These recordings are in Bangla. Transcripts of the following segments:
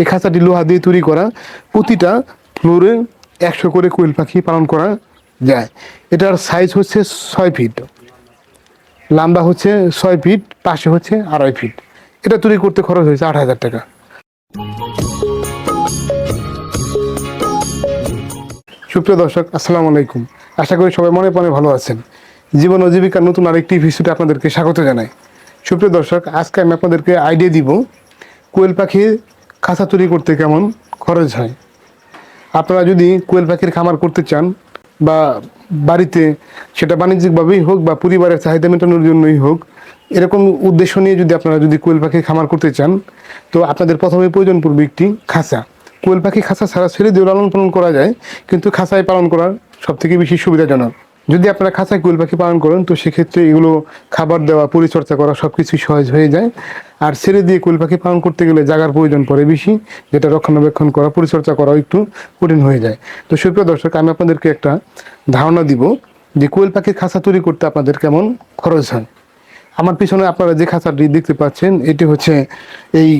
এই খাঁচাটি লোহা দিয়ে তৈরি করা। প্রতিটা ফ্লোরে একশো করে কোয়েল পাখি পালন করা যায়। এটার সাইজ হচ্ছে ছয় ফিট লম্বা হচ্ছে ছয় ফিট পাশে হচ্ছে আড়াই ফিট এটা তৈরি করতে খরচ হয়েছে আট হাজার টাকা। সুপ্রিয় দর্শক, আসসালামু আলাইকুম। আশা করি সবাই মনে মনে ভালো আছেন। জীবন ও জীবিকার নতুন আরেকটি এপিসোডে আপনাদেরকে স্বাগত জানাই। সুপ্রিয় দর্শক, আজকে আমি আপনাদেরকে আইডিয়া দিব কোয়েল পাখির খাঁচা তৈরি করতে কেমন খরচ হয়? আপনারা যদি কোয়েল পাখির খামার করতে চান বা বাড়িতে সেটা বাণিজ্যিকভাবেই হোক বা পরিবারের চাহিদা মেটানোর জন্যই হোক, এরকম উদ্দেশ্য নিয়ে যদি আপনারা যদি কোয়েল পাখির খামার করতে চান, তো আপনাদের প্রথমে প্রয়োজন পড়বে একটি খাঁচা। কোয়েল পাখি খাঁচা ছাড়া ছেড়ে দিয়ে লালন পালন করা যায়, কিন্তু খাঁচায় পালন করার সব থেকে বেশি সুবিধাজনক। যদি আপনারা খাঁচায় কোয়েল পাখি পালন করেন, তো সেক্ষেত্রে এগুলো খাবার দেওয়া, পরিচর্যা করা সব কিছুই সহজ হয়ে যায়। আর ছেড়ে দিয়ে কোয়েল পাখি পালন করতে গেলে জায়গার প্রয়োজন পড়ে বেশি, যেটা রক্ষণাবেক্ষণ করা, পরিচর্যা করা একটু কঠিন হয়ে যায়। তো সুপ্রিয় দর্শক, আমি আপনাদেরকে একটা ধারণা দিব যে কোয়েল পাখির খাঁচা তৈরি করতে আপনাদের কেমন খরচ হয়। আমার পিছনে আপনারা যে খাঁচাটি দেখতে পাচ্ছেন, এটি হচ্ছে এই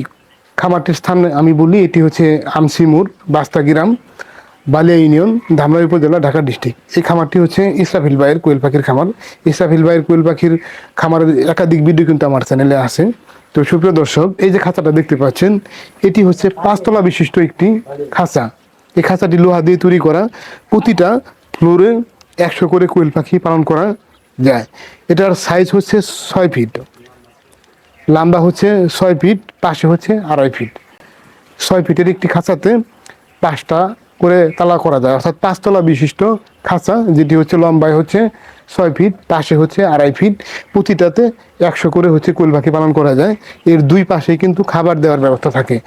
খামারটির স্থান, আমি বলি এটি হচ্ছে আমসিমুর বাস্তা গ্রাম। বালিয়া ইউনিয়ন ধামরাই উপজেলা, ঢাকা ডিস্ট্রিক্ট। এই খামারটি হচ্ছে ইসরাফিল ভাইয়ের কোয়েল পাখির খামার। ইসরাফিল ভাইয়ের কোয়েল পাখির খামারের একাধিক ভিডিও কিন্তু আমার চ্যানেলে আছে। তো সুপ্রিয় দর্শক, এই যে খাঁচাটা দেখতে পাচ্ছেন, এটি হচ্ছে পাঁচতলা বিশিষ্ট একটি খাঁচা। এই খাঁচাটি লোহা দিয়ে তৈরি করা। প্রতিটা ফ্লোরে একশো করে কোয়েল পাখি পালন করা যায়। এটার সাইজ হচ্ছে ছয় ফিট লম্বা হচ্ছে ছয় ফিট পাশে হচ্ছে আড়াই ফিট ছয় ফিটের একটি খাঁচাতে পাঁচটা করে তালা করা যায়। অর্থাৎ পাঁচতলা বিশিষ্ট খাঁচা, যেটি হচ্ছে লম্বায় হচ্ছে ছয় ফিট, পাশে হচ্ছে আড়াই ফিট, প্রতিটাতে একশো করে হচ্ছে কোয়েল পাখি পালন করা যায়। এর দুই পাশে কিন্তু খাবার দেওয়ার ব্যবস্থা থাকে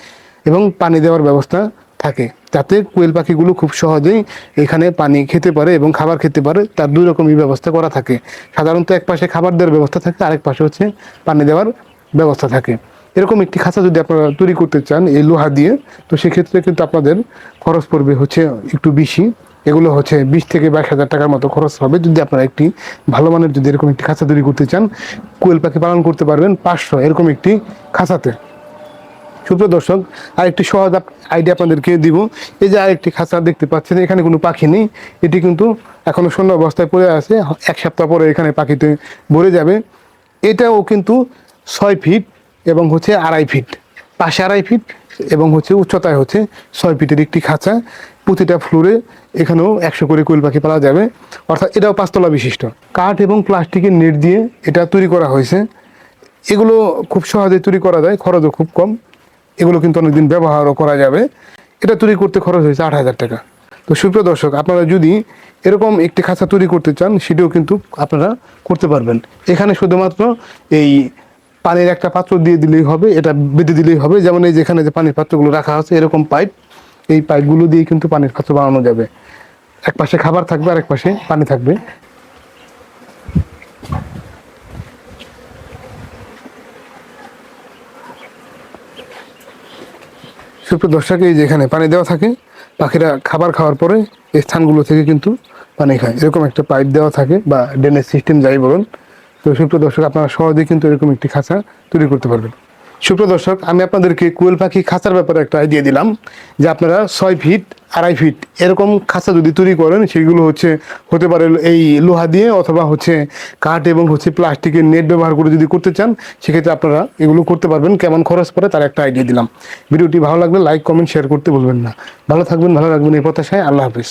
এবং পানি দেওয়ার ব্যবস্থা থাকে যাতে কোয়েল পাখিগুলো খুব সহজেই এখানে পানি খেতে পারে এবং খাবার খেতে পারে। তার দুই রকমই ব্যবস্থা করা থাকে। সাধারণত এক পাশে খাবার দেওয়ার ব্যবস্থা থাকে, আরেক পাশে হচ্ছে পানি দেওয়ার ব্যবস্থা থাকে। এরকম একটি খাঁচা যদি আপনারা তৈরি করতে চান এই লোহা দিয়ে, তো সেক্ষেত্রে কিন্তু আপনাদের খরচ পড়বে হচ্ছে একটু বেশি। এগুলো হচ্ছে বিশ থেকে বাইশ হাজার টাকার মতো খরচ হবে। যদি আপনারা একটি ভালো মানের যদি এরকম একটি খাঁচা তৈরি করতে চান, কোয়েল পাখি পালন করতে পারবেন পাঁচশো এরকম একটি খাঁচাতে। সুপ্রিয় দর্শক, আরেকটি সহজ আইডিয়া আপনাদেরকে দিব। এই যে আরেকটি খাঁচা দেখতে পাচ্ছেন, এখানে কোনো পাখি নেই। এটি কিন্তু এখনও শূন্য অবস্থায় পড়ে আছে। এক সপ্তাহ পরে এখানে পাখিতে ভরে যাবে। এটাও কিন্তু ছয় ফিট এবং হচ্ছে আড়াই ফিট। পাশে আড়াই ফিট এবং হচ্ছে উচ্চতায় হচ্ছে ছয় ফিটের একটি খাঁচা। প্রতিটা ফ্লোরে এখানেও একশো করে কোয়েল পাখি পাওয়া যাবে। অর্থাৎ এটাও পাঁচতলা বিশিষ্ট। কাঠ এবং প্লাস্টিকের নেট দিয়ে এটা তৈরি করা হয়েছে। এগুলো খুব সহজে তৈরি করা যায়, খরচও খুব কম। এগুলো কিন্তু অনেকদিন ব্যবহারও করা যাবে। এটা তৈরি করতে খরচ হয়েছে আট হাজার টাকা। তো সুপ্রিয় দর্শক, আপনারা যদি এরকম একটি খাঁচা তৈরি করতে চান, সেটিও কিন্তু আপনারা করতে পারবেন। এখানে শুধুমাত্র এই পানির একটা পাত্র দিয়ে দিলেই হবে, এটা বেঁধে দিলেই হবে। যেমন এই যেখানে যে পানির পাত্রগুলো রাখা আছে, এরকম পাইপ, এই পাইপগুলো দিয়ে কিন্তু পানির পাত্র বানানো যাবে। এক পাশে খাবার থাকবে আর এক পাশে পানি থাকবে। সুপ্রিয় দর্শক, এই যেখানে পানি দেওয়া থাকে, পাখিরা খাবার খাওয়ার পরে এই স্থানগুলো থেকে কিন্তু পানি খায়। এরকম একটা পাইপ দেওয়া থাকে বা ড্রেনেজ সিস্টেম যাই বলুন তো সুপ্রিয় দর্শক, আপনারা সহজেই কিন্তু এরকম একটি খাঁচা তৈরি করতে পারবেন। সুপ্রিয় দর্শক, আমি আপনাদেরকে কোয়েল পাখি খাঁচার ব্যাপারে একটা আইডিয়া দিলাম, যে আপনারা ছয় ফিট, আড়াই ফিট এরকম খাঁচা যদি তৈরি করেন, সেগুলো হচ্ছে, হতে পারে এই লোহা দিয়ে অথবা হচ্ছে কাঠ এবং হচ্ছে প্লাস্টিকের নেট ব্যবহার করে যদি করতে চান, সেক্ষেত্রে আপনারা এগুলো করতে পারবেন। কেমন খরচ পড়ে তার একটা আইডিয়া দিলাম। ভিডিওটি ভালো লাগলে লাইক কমেন্ট শেয়ার করতে বলবেন না। ভালো থাকবেন, ভালো রাখবেন এই প্রত্যাশায়। আল্লাহ হাফিজ।